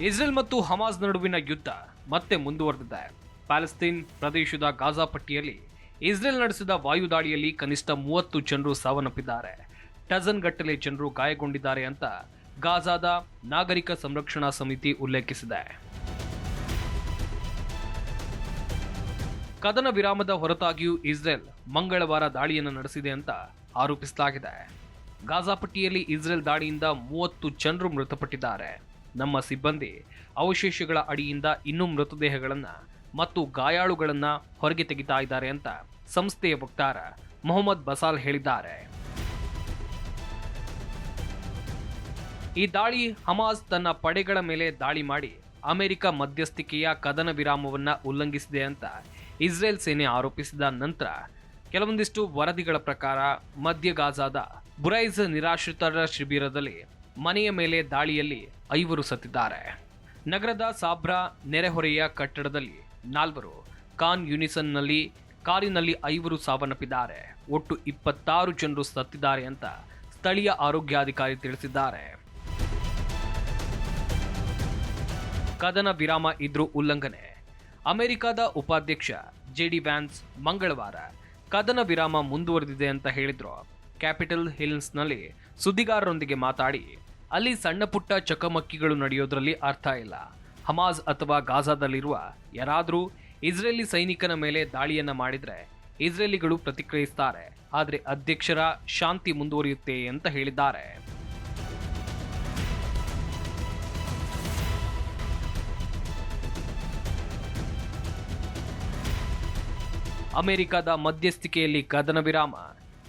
Israel ಮತ್ತು Hamas ನಡುವಿನ ಯುದ್ಧ ಮತ್ತೆ ಮುಂದುವರೆದಿದೆ. ಪ್ಯಾಲೆಸ್ತೀನ್ ಪ್ರದೇಶದ ಗಾಜಾ ಪಟ್ಟಿಯಲ್ಲಿ ಇಸ್ರೇಲ್ ನಡೆಸಿದ ವಾಯುದಾಳಿಯಲ್ಲಿ ಕನಿಷ್ಠ ಮೂವತ್ತು ಜನರು ಸಾವನ್ನಪ್ಪಿದ್ದಾರೆ. ಡಜನ್ ಗಟ್ಟಲೆ ಜನರು ಗಾಯಗೊಂಡಿದ್ದಾರೆ ಅಂತ ಗಾಜಾದ ನಾಗರಿಕ ಸಂರಕ್ಷಣಾ ಸಮಿತಿ ಉಲ್ಲೇಖಿಸಿದೆ. ಕದನ ವಿರಾಮದ ಹೊರತಾಗಿಯೂ ಇಸ್ರೇಲ್ ಮಂಗಳವಾರ ದಾಳಿಯನ್ನು ನಡೆಸಿದೆ ಅಂತ ಆರೋಪಿಸಲಾಗಿದೆ. ಗಾಜಾ ಪಟ್ಟಿಯಲ್ಲಿ ಇಸ್ರೇಲ್ ದಾಳಿಯಿಂದ ಮೂವತ್ತು ಜನರು ಮೃತಪಟ್ಟಿದ್ದಾರೆ. ನಮ್ಮ ಸಿಬ್ಬಂದಿ ಅವಶೇಷಗಳ ಅಡಿಯಿಂದ ಇನ್ನೂ ಮೃತದೇಹಗಳನ್ನು ಮತ್ತು ಗಾಯಾಳುಗಳನ್ನು ಹೊರಗೆ ತೆಗಿತಾ ಇದ್ದಾರೆ ಅಂತ ಸಂಸ್ಥೆಯ ವಕ್ತಾರ ಮೊಹಮ್ಮದ್ ಬಸಾಲ್ ಹೇಳಿದ್ದಾರೆ. ಈ ದಾಳಿ ಹಮಾಸ್ ತನ್ನ ಪಡೆಗಳ ಮೇಲೆ ದಾಳಿ ಮಾಡಿ ಅಮೆರಿಕ ಮಧ್ಯಸ್ಥಿಕೆಯ ಕದನ ವಿರಾಮವನ್ನು ಉಲ್ಲಂಘಿಸಿದೆ ಅಂತ ಇಸ್ರೇಲ್ ಸೇನೆ ಆರೋಪಿಸಿದ ನಂತರ ಕೆಲವೊಂದಿಷ್ಟು ವರದಿಗಳ ಪ್ರಕಾರ ಮಧ್ಯ ಗಾಜಾದ ಬುರೈಜ್ ನಿರಾಶ್ರಿತರ ಶಿಬಿರದಲ್ಲಿ ಮನೆಯ ಮೇಲೆ ದಾಳಿಯಲ್ಲಿ ಐವರು ಸತ್ತಿದ್ದಾರೆ. ನಗರದ ಸಾಬ್ರಾ ನೆರೆಹೊರೆಯ ಕಟ್ಟಡದಲ್ಲಿ ನಾಲ್ವರು ಕಾನ್ ಯುನಿಸನ್ನಲ್ಲಿ ಕಾರಿನಲ್ಲಿ ಐವರು ಸಾವನ್ನಪ್ಪಿದ್ದಾರೆ. ಒಟ್ಟು ಇಪ್ಪತ್ತಾರು ಜನರು ಸತ್ತಿದ್ದಾರೆ ಅಂತ ಸ್ಥಳೀಯ ಆರೋಗ್ಯಾಧಿಕಾರಿ ತಿಳಿಸಿದ್ದಾರೆ. ಕದನ ವಿರಾಮ ಇದ್ರೂ ಉಲ್ಲಂಘನೆ. ಅಮೆರಿಕದ ಉಪಾಧ್ಯಕ್ಷ ಜೆ ಡಿ ವ್ಯಾನ್ಸ್ ಮಂಗಳವಾರ ಕದನ ವಿರಾಮ ಮುಂದುವರೆದಿದೆ ಅಂತ ಹೇಳಿದ್ರು. ಕ್ಯಾಪಿಟಲ್ ಹಿಲ್ಸ್ನಲ್ಲಿ ಸುದ್ದಿಗಾರರೊಂದಿಗೆ ಮಾತಾಡಿ ಅಲ್ಲಿ ಸಣ್ಣ ಪುಟ್ಟ ಚಕಮಕ್ಕಿಗಳು ನಡೆಯೋದ್ರಲ್ಲಿ ಅರ್ಥ ಇಲ್ಲ. ಹಮಾಜ್ ಅಥವಾ ಗಾಜಾದಲ್ಲಿರುವ ಯಾರಾದರೂ ಇಸ್ರೇಲಿ ಸೈನಿಕನ ಮೇಲೆ ದಾಳಿಯನ್ನ ಮಾಡಿದ್ರೆ ಇಸ್ರೇಲಿಗಳು ಪ್ರತಿಕ್ರಿಯಿಸ್ತಾರೆ. ಆದರೆ ಅಧ್ಯಕ್ಷರ ಶಾಂತಿ ಮುಂದುವರಿಯುತ್ತೆ ಅಂತ ಹೇಳಿದ್ದಾರೆ. ಅಮೆರಿಕದ ಮಧ್ಯಸ್ಥಿಕೆಯಲ್ಲಿ ಕದನ ವಿರಾಮ.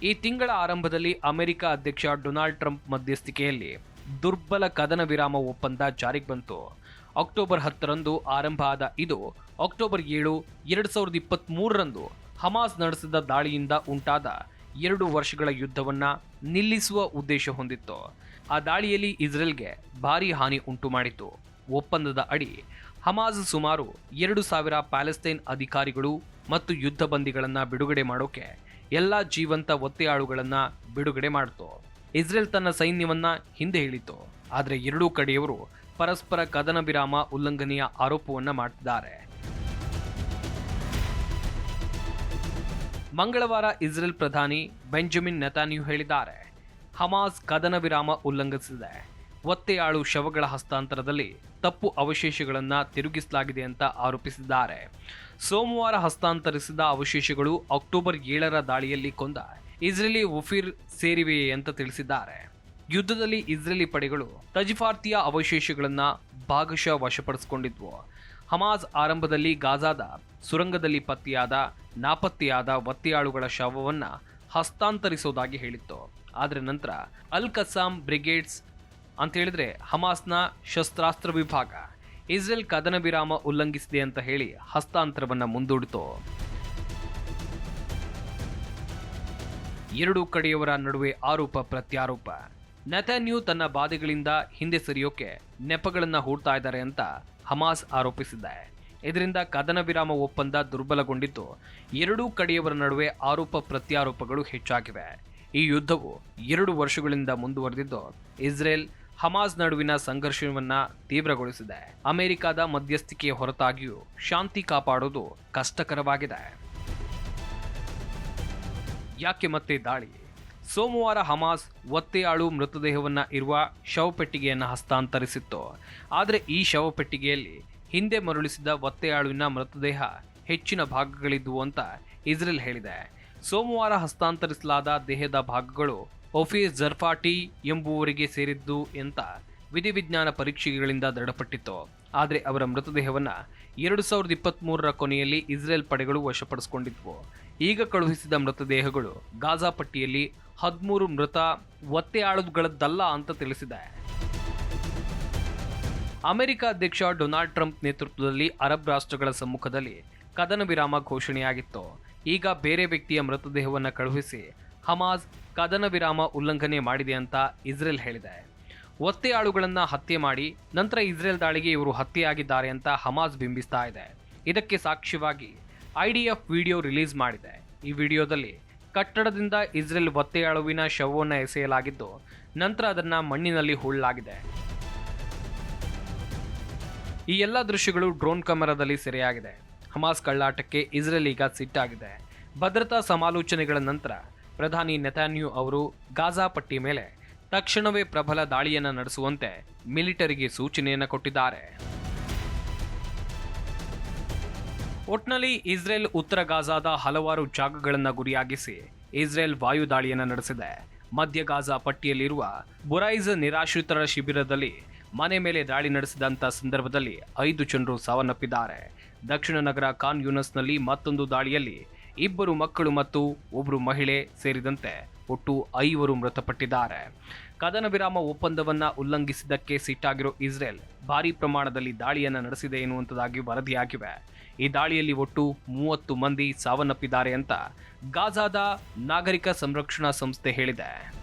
ಈ ತಿಂಗಳ ಆರಂಭದಲ್ಲಿ ಅಮೆರಿಕ ಅಧ್ಯಕ್ಷ ಡೊನಾಲ್ಡ್ ಟ್ರಂಪ್ ಮಧ್ಯಸ್ಥಿಕೆಯಲ್ಲಿ ದುರ್ಬಲ ಕದನ ವಿರಾಮ ಒಪ್ಪಂದ ಜಾರಿಗೆ ಬಂತು. ಅಕ್ಟೋಬರ್ ಹತ್ತರಂದು ಆರಂಭ ಆದ ಇದು ಅಕ್ಟೋಬರ್ ಏಳು, ಎರಡು ಸಾವಿರದ ಇಪ್ಪತ್ತ್ ಮೂರರಂದು ಹಮಾಸ್ ನಡೆಸಿದ ದಾಳಿಯಿಂದ ಉಂಟಾದ ಎರಡು ವರ್ಷಗಳ ಯುದ್ಧವನ್ನು ನಿಲ್ಲಿಸುವ ಉದ್ದೇಶ ಹೊಂದಿತ್ತು. ಆ ದಾಳಿಯಲ್ಲಿ ಇಸ್ರೇಲ್ಗೆ ಭಾರೀ ಹಾನಿ ಉಂಟು ಮಾಡಿತು ಒಪ್ಪಂದದ ಅಡಿ ಹಮಾಸ್ ಸುಮಾರು ಎರಡು ಸಾವಿರ ಪ್ಯಾಲೆಸ್ತೈನ್ ಅಧಿಕಾರಿಗಳು ಮತ್ತು ಯುದ್ಧ ಬಂದಿಗಳನ್ನು ಬಿಡುಗಡೆ ಮಾಡೋಕೆ ಎಲ್ಲ ಜೀವಂತ ಒತ್ತೆಯಾಳುಗಳನ್ನು ಬಿಡುಗಡೆ ಮಾಡಿತು. ಇಸ್ರೇಲ್ ತನ್ನ ಸೈನ್ಯವನ್ನ ಹಿಂದೆ ಹೇಳಿತು ಆದರೆ ಎರಡೂ ಕಡೆಯವರು ಪರಸ್ಪರ ಕದನ ವಿರಾಮ ಉಲ್ಲಂಘನೆಯ ಆರೋಪವನ್ನ ಮಾಡ್ತಿದ್ದಾರೆ. ಮಂಗಳವಾರ ಇಸ್ರೇಲ್ ಪ್ರಧಾನಿ ಬೆಂಜಮಿನ್ ನೆತಾನ್ಯು ಹೇಳಿದ್ದಾರೆ. ಹಮಾಸ್ ಕದನ ವಿರಾಮ ಉಲ್ಲಂಘಿಸಿದೆ. ಒತ್ತೆಯಾಳು ಶವಗಳ ಹಸ್ತಾಂತರದಲ್ಲಿ ತಪ್ಪು ಅವಶೇಷಗಳನ್ನು ತಿರುಗಿಸಲಾಗಿದೆ ಅಂತ ಆರೋಪಿಸಿದ್ದಾರೆ. ಸೋಮವಾರ ಹಸ್ತಾಂತರಿಸಿದ ಅವಶೇಷಗಳು ಅಕ್ಟೋಬರ್ ಏಳರ ದಾಳಿಯಲ್ಲಿ ಕೊಂದ. ಇಸ್ರೇಲಿ ಒಫಿರ್ ಸೇರಿವೆ ಅಂತ ತಿಳಿಸಿದ್ದಾರೆ. ಯುದ್ಧದಲ್ಲಿ ಇಸ್ರೇಲಿ ಪಡೆಗಳು ತಜಿಫಾರ್ತಿಯ ಅವಶೇಷಗಳನ್ನ ಭಾಗಶಃ ವಶಪಡಿಸಿಕೊಂಡಿದ್ವು ಹಮಾಸ್ ಆರಂಭದಲ್ಲಿ ಗಾಜಾದ ಸುರಂಗದಲ್ಲಿ ಪತ್ತೆಯಾದ ನಾಪತ್ತೆಯಾದ ಒತ್ತೆಯಾಳುಗಳ ಶವವನ್ನ ಹಸ್ತಾಂತರಿಸೋದಾಗಿ ಹೇಳಿತ್ತು. ಆದರೆ ನಂತರ ಅಲ್ ಕಸ್ಸಾಂ ಬ್ರಿಗೇಡ್ಸ್ ಅಂತ ಹೇಳಿದ್ರೆ ಹಮಾಸ್ನ ಶಸ್ತ್ರಾಸ್ತ್ರ ವಿಭಾಗ. ಇಸ್ರೇಲ್ ಕದನ ವಿರಾಮ ಉಲ್ಲಂಘಿಸಿದೆ ಅಂತ ಹೇಳಿ ಹಸ್ತಾಂತರವನ್ನು ಮುಂದೂಡಿತು. ಎರಡೂ ಕಡೆಯವರ ನಡುವೆ ಆರೋಪ ಪ್ರತ್ಯಾರೋಪ. ನೆತನ್ಯೂ ತನ್ನ ಬಾಧೆಗಳಿಂದ ಹಿಂದೆ ಸರಿಯೋಕೆ ನೆಪಗಳನ್ನ ಹೂಡ್ತಾ ಇದ್ದಾರೆ ಅಂತ ಹಮಾಸ್ ಆರೋಪಿಸಿದೆ ಇದರಿಂದ ಕದನ ವಿರಾಮ ಒಪ್ಪಂದ ದುರ್ಬಲಗೊಂಡಿದ್ದು ಎರಡೂ ಕಡೆಯವರ ನಡುವೆ ಆರೋಪ ಪ್ರತ್ಯಾರೋಪಗಳು ಹೆಚ್ಚಾಗಿವೆ. ಈ ಯುದ್ಧವು ಎರಡು ವರ್ಷಗಳಿಂದ ಮುಂದುವರೆದಿದ್ದು ಇಸ್ರೇಲ್ ಹಮಾಸ್ ನಡುವಿನ ಸಂಘರ್ಷವನ್ನ ತೀವ್ರಗೊಳಿಸಿದೆ. ಅಮೆರಿಕದ ಮಧ್ಯಸ್ಥಿಕೆಯ ಹೊರತಾಗಿಯೂ ಶಾಂತಿ ಕಾಪಾಡೋದು ಕಷ್ಟಕರವಾಗಿದೆ. ಯಾಕೆ ಮತ್ತೆ ದಾಳಿ? ಸೋಮವಾರ ಹಮಾಸ್ ಒತ್ತೆಯಾಳು ಮೃತದೇಹವನ್ನು ಇರುವ ಶವಪೆಟ್ಟಿಗೆಯನ್ನು ಹಸ್ತಾಂತರಿಸಿತ್ತು. ಆದರೆ ಈ ಶವಪೆಟ್ಟಿಗೆಯಲ್ಲಿ ಹಿಂದೆ ಮರುಳಿಸಿದ ಒತ್ತೆಯಾಳುವಿನ ಮೃತದೇಹ ಹೆಚ್ಚಿನ ಭಾಗಗಳಿದ್ದವು ಅಂತ ಇಸ್ರೇಲ್ ಹೇಳಿದೆ. ಸೋಮವಾರ ಹಸ್ತಾಂತರಿಸಲಾದ ದೇಹದ ಭಾಗಗಳು ಒಫೀಸ್ ಜರ್ಫಾಟಿ ಎಂಬುವರಿಗೆ ಸೇರಿದ್ದು ಅಂತ ವಿಧಿವಿಜ್ಞಾನ ಪರೀಕ್ಷೆಗಳಿಂದ ದೃಢಪಟ್ಟಿತ್ತು. ಆದರೆ ಅವರ ಮೃತದೇಹವನ್ನು ಎರಡು ಸಾವಿರದ ಇಪ್ಪತ್ತ್ಮೂರರ ಕೊನೆಯಲ್ಲಿ ಇಸ್ರೇಲ್ ಪಡೆಗಳು ವಶಪಡಿಸಿಕೊಂಡಿದ್ವು. ಈಗ ಕಳುಹಿಸಿದ ಮೃತದೇಹಗಳು ಗಾಜಾ ಪಟ್ಟಿಯಲ್ಲಿ ಹದಿಮೂರು ಮೃತ ಒತ್ತೆಯಾಳುಗಳದ್ದಲ್ಲ ಅಂತ ತಿಳಿಸಿದೆ. ಅಮೆರಿಕ ಅಧ್ಯಕ್ಷ ಡೊನಾಲ್ಡ್ ಟ್ರಂಪ್ ನೇತೃತ್ವದಲ್ಲಿ ಅರಬ್ ರಾಷ್ಟ್ರಗಳ ಸಮ್ಮುಖದಲ್ಲಿ ಕದನ ವಿರಾಮ ಘೋಷಣೆಯಾಗಿತ್ತು. ಈಗ ಬೇರೆ ವ್ಯಕ್ತಿಯ ಮೃತದೇಹವನ್ನು ಕಳುಹಿಸಿ ಹಮಾಸ್ ಕದನ ವಿರಾಮ ಉಲ್ಲಂಘನೆ ಮಾಡಿದೆ ಅಂತ ಇಸ್ರೇಲ್ ಹೇಳಿದೆ. ಒತ್ತೆಯಾಳುಗಳನ್ನ ಹತ್ಯೆ ಮಾಡಿ ನಂತರ ಇಸ್ರೇಲ್ ದಾಳಿಗೆ ಇವರು ಹತ್ಯೆಯಾಗಿದ್ದಾರೆ ಅಂತ ಹಮಾಸ್ ಬಿಂಬಿಸ್ತಾ ಇದೆ. ಇದಕ್ಕೆ ಸಾಕ್ಷ್ಯವಾಗಿ ಐಡಿಎಫ್ ವಿಡಿಯೋ ರಿಲೀಸ್ ಮಾಡಿದೆ. ಈ ವಿಡಿಯೋದಲ್ಲಿ ಕಟ್ಟಡದಿಂದ ಇಸ್ರೇಲ್ ಒತ್ತೆಯಾಳುವಿನ ಶವವನ್ನು ಎಸೆಯಲಾಗಿದ್ದು, ನಂತರ ಅದನ್ನ ಮಣ್ಣಿನಲ್ಲಿ ಹೂಳಲಾಗಿದೆ. ಈ ಎಲ್ಲ ದೃಶ್ಯಗಳು ಡ್ರೋನ್ ಕ್ಯಾಮೆರಾದಲ್ಲಿ ಸೆರೆಯಾಗಿದೆ. ಹಮಾಸ್ ಕಳ್ಳಾಟಕ್ಕೆ ಇಸ್ರೇಲ್ ಈಗ ಸಿಟ್ಟಾಗಿದೆ. ಭದ್ರತಾ ಸಮಾಲೋಚನೆಗಳ ನಂತರ ಪ್ರಧಾನಿ ನೆತಾನ್ಯೂ ಅವರು ಗಾಜಾ ಪಟ್ಟಿ ಮೇಲೆ ತಕ್ಷಣವೇ ಪ್ರಬಲ ದಾಳಿಯನ್ನು ನಡೆಸುವಂತೆ ಮಿಲಿಟರಿಗೆ ಸೂಚನೆಯನ್ನು ಕೊಟ್ಟಿದ್ದಾರೆ. ಒಟ್ನಲ್ಲಿ ಇಸ್ರೇಲ್ ಉತ್ತರ ಗಾಜಾದ ಹಲವಾರು ಜಾಗಗಳನ್ನು ಗುರಿಯಾಗಿಸಿ ಇಸ್ರೇಲ್ ವಾಯು ದಾಳಿಯನ್ನು ನಡೆಸಿದೆ. ಮಧ್ಯ ಗಾಜಾ ಪಟ್ಟಿಯಲ್ಲಿರುವ ಬುರೈಜ್ ನಿರಾಶ್ರಿತರ ಶಿಬಿರದಲ್ಲಿ ಮನೆ ಮೇಲೆ ದಾಳಿ ನಡೆಸಿದಂಥ ಸಂದರ್ಭದಲ್ಲಿ ಐದು ಜನರು ಸಾವನ್ನಪ್ಪಿದ್ದಾರೆ. ದಕ್ಷಿಣ ನಗರ ಖಾನ್ ಯೂನಸ್ನಲ್ಲಿ ಮತ್ತೊಂದು ದಾಳಿಯಲ್ಲಿ ಇಬ್ಬರು ಮಕ್ಕಳು ಮತ್ತು ಒಬ್ಬರು ಮಹಿಳೆ ಸೇರಿದಂತೆ ಒಟ್ಟು ಐವರು ಮೃತಪಟ್ಟಿದ್ದಾರೆ. ಕದನ ವಿರಾಮ ಒಪ್ಪಂದವನ್ನು ಉಲ್ಲಂಘಿಸಿದ್ದಕ್ಕೆ ಸಿಟ್ಟಾಗಿರೋ ಇಸ್ರೇಲ್ ಭಾರೀ ಪ್ರಮಾಣದಲ್ಲಿ ದಾಳಿಯನ್ನು ನಡೆಸಿದೆ ಎನ್ನುವಂಥದ್ದಾಗಿ ವರದಿಯಾಗಿವೆ. ಈ ದಾಳಿಯಲ್ಲಿ ಒಟ್ಟು ಮೂವತ್ತು ಮಂದಿ ಸಾವನ್ನಪ್ಪಿದ್ದಾರೆ ಅಂತ ಗಾಜಾದ ನಾಗರಿಕ ಸಂರಕ್ಷಣಾ ಸಂಸ್ಥೆ ಹೇಳಿದೆ.